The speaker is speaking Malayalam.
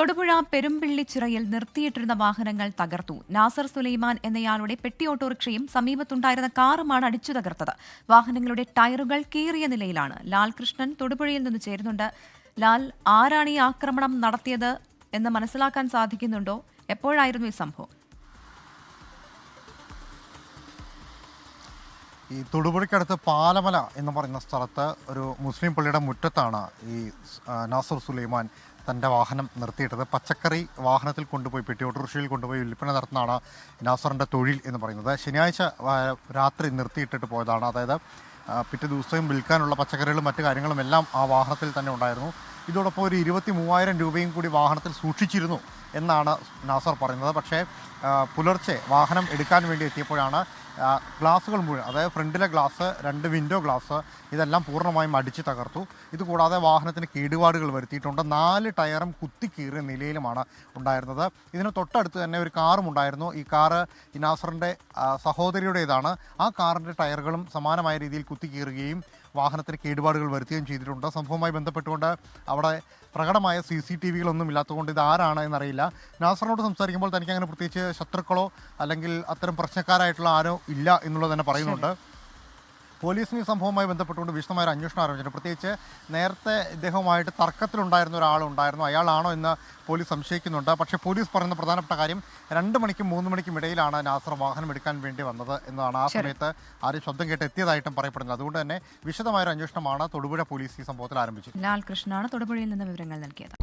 തൊടുപുഴ പെരുമ്പിള്ളിച്ചിറയിൽ നിർത്തിയിട്ടിരുന്ന വാഹനങ്ങൾ തകർത്തു. നാസർ സുലൈമാൻ എന്നയാളുടെ പെട്ടി ഓട്ടോറിക്ഷയും സമീപത്തുണ്ടായിരുന്ന കാറുമാണ് അടിച്ചു തകർത്തത്. വാഹനങ്ങളുടെ ടയറുകൾ കീറിയ നിലയിലാണ്. ലാൽകൃഷ്ണൻ തൊടുപുഴയിൽ നിന്ന് ചേരുന്നുണ്ട്. ലാൽ ആരാണ് ഈ ആക്രമണം നടത്തിയത് എന്ന് മനസ്സിലാക്കാൻ സാധിക്കുന്നുണ്ടോ? എപ്പോഴായിരുന്നു ഈ സംഭവം? ഈ തൊടുപുഴയ്ക്കടുത്ത് പാലമല എന്ന് പറയുന്ന സ്ഥലത്ത് ഒരു മുസ്ലിം പള്ളിയുടെ മുറ്റത്താണ് ഈ നാസർ സുലൈമാൻ തന്റെ വാഹനം നിർത്തിയിട്ടത്. പച്ചക്കറി വാഹനത്തിൽ കൊണ്ടുപോയി പെട്ടി ഓട്ടോറിക്ഷയിൽ കൊണ്ടുപോയി വിൽപ്പന നടത്തുന്നതാണ് നാസറിന്റെ തൊഴിൽ എന്ന് പറയുന്നത്. ശനിയാഴ്ച രാത്രി നിർത്തിയിട്ടിട്ട് പോയതാണ്. അതായത് പിറ്റേ ദിവസവും വിൽക്കാനുള്ള പച്ചക്കറികളും മറ്റു കാര്യങ്ങളും എല്ലാം ആ വാഹനത്തിൽ തന്നെ ഉണ്ടായിരുന്നു. ഇതോടൊപ്പം ഒരു ഇരുപത്തി മൂവായിരം രൂപയും കൂടി വാഹനത്തിൽ സൂക്ഷിച്ചിരുന്നു എന്നാണ് നാസർ പറയുന്നത്. പക്ഷേ പുലർച്ചെ വാഹനം എടുക്കാൻ വേണ്ടി എത്തിയപ്പോഴാണ് ഗ്ലാസുകൾ മുഴുവൻ അതായത് ഫ്രണ്ടിലെ ഗ്ലാസ് രണ്ട് വിൻഡോ ഗ്ലാസ് ഇതെല്ലാം പൂർണമായും അടിച്ച് തകർത്തു. ഇതുകൂടാതെ വാഹനത്തിന് കേടുപാടുകൾ വരുത്തിയിട്ടുണ്ട്. നാല് ടയറും കുത്തിക്കീറിയ നിലയിലുമാണ് ഉണ്ടായിരുന്നത്. ഇതിന് തൊട്ടടുത്ത് തന്നെ ഒരു കാറും ഉണ്ടായിരുന്നു. ഈ കാറ് ഇനാസറിന്റെ സഹോദരിയുടേതാണ്. ആ കാറിന്റെ ടയറുകളും സമാനമായ രീതിയിൽ കുത്തിക്കീറുകയും വാഹനത്തിന് കേടുപാടുകൾ വരുത്തുകയും ചെയ്തിട്ടുണ്ട്. സംഭവവുമായി ബന്ധപ്പെട്ടുകൊണ്ട് അവിടെ പ്രകടമായ സി സി ടി വികളൊന്നും ഇല്ലാത്തതുകൊണ്ട് ഇത് ആരാണ് എന്നറിയില്ല. നാസറിനോട് സംസാരിക്കുമ്പോൾ തനിക്ക് അങ്ങനെ പ്രത്യേകിച്ച് ശത്രുക്കളോ അല്ലെങ്കിൽ അത്തരം പ്രശ്നക്കാരായിട്ടുള്ള ആരോ ഇല്ല എന്നുള്ളത് തന്നെ പറയുന്നുണ്ട്. പോലീസിന് ഈ സംഭവവുമായി ബന്ധപ്പെട്ടുകൊണ്ട് വിശദമായ ഒരു അന്വേഷണം ആരംഭിച്ചിട്ടുണ്ട്. പ്രത്യേകിച്ച് നേരത്തെ ഇദ്ദേഹവുമായിട്ട് തർക്കത്തിലുണ്ടായിരുന്ന ഒരാളുണ്ടായിരുന്നു അയാളാണോ എന്ന് പോലീസ് സംശയിക്കുന്നുണ്ട്. പക്ഷേ പോലീസ് പറയുന്ന പ്രധാനപ്പെട്ട കാര്യം രണ്ട് മണിക്കും മൂന്ന് മണിക്കും ഇടയിലാണ് നാസർ വാഹനം എടുക്കാൻ വേണ്ടി വന്നത് എന്നതാണ്. ആ. സമയത്ത് ആരും ശബ്ദം കേട്ട് എത്തിയതായിട്ടും പറയപ്പെടുന്നത് അതുകൊണ്ട് തന്നെ വിശദമായ ഒരു അന്വേഷണമാണ് തൊടുപുഴ പോലീസ് ഈ സംഭവത്തിൽ ആരംഭിച്ചത്. ലാൽ കൃഷ്ണനാണ് തൊടുപുഴയിൽ നിന്ന് വിവരങ്ങൾ നൽകിയത്.